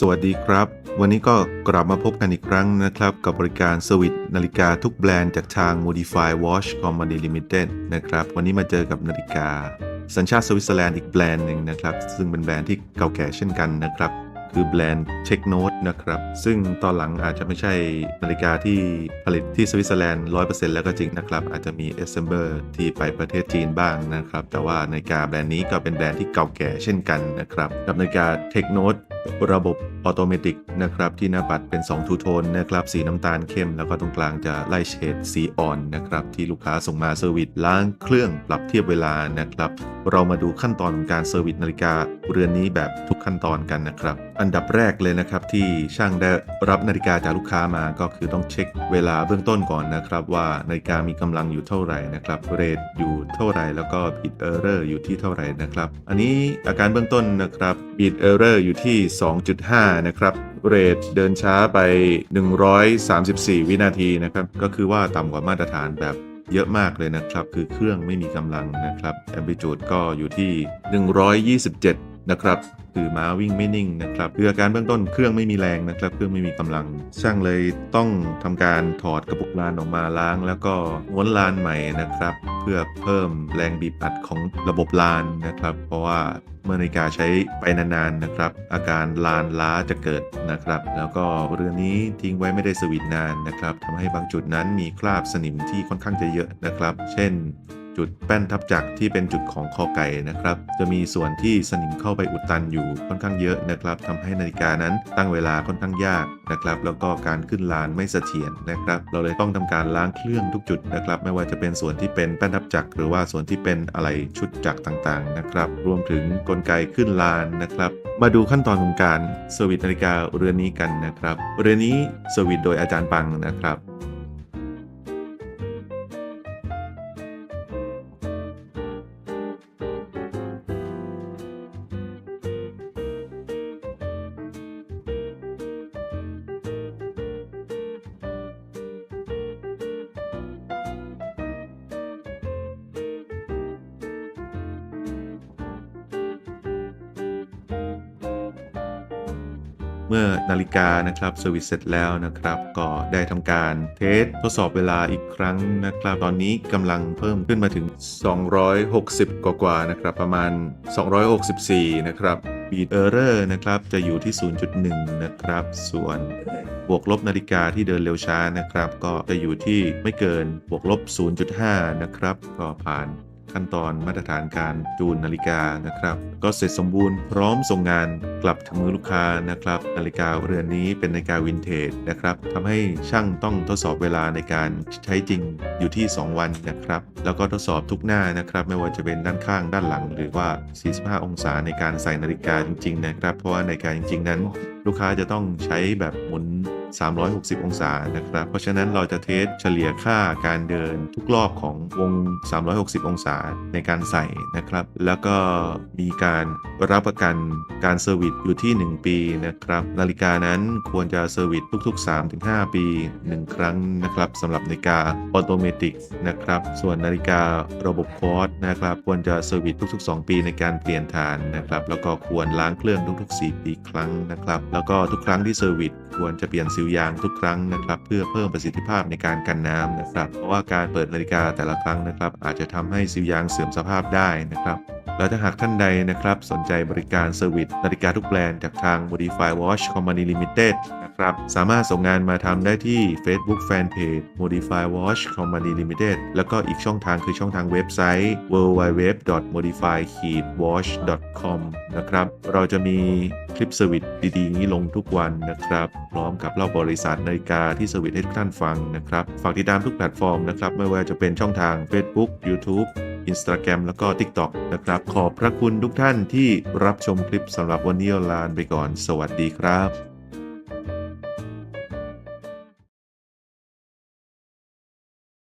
สวัสดีครับ วันนี้ก็กลับมาพบกันอีกครั้งนะครับ กับบริการสวิตนาฬิกาทุกแบรนด์จากทาง Modify Watch Company Limited นะครับ วันนี้มาเจอกับนาฬิกา สัญชาติสวิตเซอร์แลนด์อีกแบรนด์หนึ่งนะครับ ซึ่งเป็นแบรนด์ที่เก่าแก่เช่นกันนะครับ คือแบรนด์เช็คโน e นะครับ ซึ่งตอนหลังอาจจะไม่ใช่นาฬิกาที่ผลิตที่สวิตเซอร์แลนด์100%แล้วก็จริงนะครับ อาจจะมี assembler ที่ไปประเทศจีนบ้างนะครับ แต่ว่านาฬิกาแบรนด์นี้ก็เป็นแบรนด์ที่เก่าแก่เช่นกันนะครับ กับนาฬิกาเทคโน e ระบบออโตเมติกนะครับที่หน้าปัดเป็น2ทูโทนนะครับสีน้ำตาลเข้ม แล้วก็ตรงกลางจะไล่เฉดสีอ่อนนะครับที่ลูกค้าส่งมาเซอร์วิสล้างเครื่องปรับเทียบเวลานะครับ เรามาดูขั้นตอนของการเซอร์วิสนาฬิกาเรือนนี้แบบทุกขั้นตอนกันนะครับ อันดับแรกเลยนะครับที่ช่างได้รับนาฬิกาจากลูกค้ามาก็คือต้องเช็คเวลาเบื้องต้นก่อนนะครับ ว่านาฬิกามีกำลังอยู่เท่าไหร่นะครับเรทอยู่เท่าไหร่แล้วก็บิดเออร์เรอร์อยู่ที่เท่าไหร่นะครับ อันนี้อาการเบื้องต้นนะครับบิดเออร์เรอร์อยู่ที่2.5 นะครับ เรทเดินช้าไป 134 วินาทีนะครับ ก็คือว่าต่ำกว่ามาตรฐานแบบเยอะมากเลยนะครับ คือเครื่องไม่มีกำลังนะครับแอม l ิจูดก็อยู่ที่ 127 นะครับ คือม้าวิ่งไม่นิ่งนะครับคืออาการเบื้องต้นเครื่องไม่มีแรงนะครับ เครื่องไม่มีกำลัง ช่างเลยต้องทำการถอดกระปุกลานออกมาล้าง แล้วก็ม้วนลานใหม่นะครับ เพื่อเพิ่มแรงบีบอัดของระบบลานนะครับ เพราะว่าเมื่อนาฬิกาใช้ไปนานๆนะครับ อาการลานล้าจะเกิดนะครับ แล้วก็เรือนี้ทิ้งไว้ไม่ได้สวิตนานนะครับทำให้บางจุดนั้นมีคราบสนิมที่ค่อนข้างจะเยอะนะครับ เช่น จุดแป้นทับจักรที่เป็นจุดของคอไก่นะครับ จะมีส่วนที่สนิมเข้าไปอุดตันอยู่ค่อนข้างเยอะนะครับทำให้นาฬิกานั้นตั้งเวลาค่อนข้างยากนะครับแล้วก็การขึ้นลานไม่เสถียรนะครับ เราเลยต้องทำการล้างเครื่องทุกจุดนะครับ ไม่ว่าจะเป็นส่วนที่เป็นแป้นทับจักรหรือว่าส่วนที่เป็นอะไรชุดจักรต่างๆนะครับ รวมถึงกลไกขึ้นลานนะครับ มาดูขั้นตอนของการเซอร์วิสนาฬิกาเรือนนี้กันนะครับ เรือนนี้เซอร์วิสโดยอาจารย์ปังนะครับ เมื่อนาฬิกานะครับเซอร์วิสเสร็จแล้วนะครับ ก็ได้ทำการเทสทดสอบเวลาอีกครั้งนะครับ ตอนนี้กำลังเพิ่มขึ้นมาถึง 260 กว่าๆนะครับ ประมาณ 264 นะครับบีดเออร์เรอร์นะครับจะอยู่ที่ 0.1 นะครับ ส่วนบวกลบนาฬิกาที่เดินเร็วช้านะครับ ก็จะอยู่ที่ไม่เกินบวกลบ 0.5 นะครับ ก็ผ่าน ขั้นตอนมาตรฐานการจูนนาฬิกานะครับ ก็เสร็จสมบูรณ์พร้อมส่งงานกลับถึงมือลูกค้านะครับ นาฬิกาเรือนนี้เป็นนาฬิกาวินเทจนะครับทำให้ช่างต้องทดสอบเวลาในการใช้จริงอยู่ที่ 2 วันนะครับ แล้วก็ทดสอบทุกหน้านะครับ ไม่ว่าจะเป็นด้านข้างด้านหลัง หรือว่า 45 องศาในการใส่นาฬิกาจริง ๆ นะครับ เพราะว่านาฬิกาจริง ๆ นั้น ลูกค้าจะต้องใช้แบบหมุน 360 องศานะครับ เพราะฉะนั้นเราจะเทสเฉลี่ยค่าการเดินทุกรอบของวง 360 องศาในการใส่นะครับ แล้วก็มีการรับประกันการเซอร์วิสอยู่ที่ 1 ปีนะครับ นาฬิกานั้นควรจะเซอร์วิสทุก ๆ 3-5 ปี 1 ครั้งนะครับสำหรับนาฬิกาออโตเมติกนะครับ ส่วนนาฬิการะบบคอร์สนะครับ ควรจะเซอร์วิสทุก ๆ 2 ปีในการเปลี่ยนฐานนะครับ แล้วก็ควรล้างเครื่องทุก ๆ 4 ปีครั้งนะครับ แล้วก็ทุกครั้งที่เซอร์วิสควรจะเปลี่ยนซิลยางทุกครั้งนะครับ เพื่อเพิ่มประสิทธิภาพในการกันน้ำนะครับ เพราะว่าการเปิดนาฬิกาแต่ละครั้งนะครับ อาจจะทำให้ซิลยางเสื่อมสภาพได้นะครับ แล้วถ้าหากท่านใดนะครับ สนใจบริการเซอร์วิสนาฬิกาทุกแบรนด์จากทาง Modify Watch Company Limited นะครับ สามารถส่งงานมาทำได้ที่ Facebook Fanpage Modify Watch Company Limited แล้วก็อีกช่องทางคือช่องทางเว็บไซต์ www.modify-watch.com นะครับ เราจะมีคลิปเซอร์วิสดีๆ นี้ลงทุกวันนะครับ พร้อมกับเล่าบริษัทนาฬิกาที่เซอร์วิสให้ทุกท่านฟังนะครับ ฝากติดตามทุกแพลตฟอร์มนะครับ ไม่ว่าจะเป็นช่องทาง Facebook YouTube Instagram แล้วก็ TikTok นะครับ ขอบพระคุณทุกท่านที่รับชมคลิปสำหรับวันนี้ลาไปก่อน สวัสดีครับ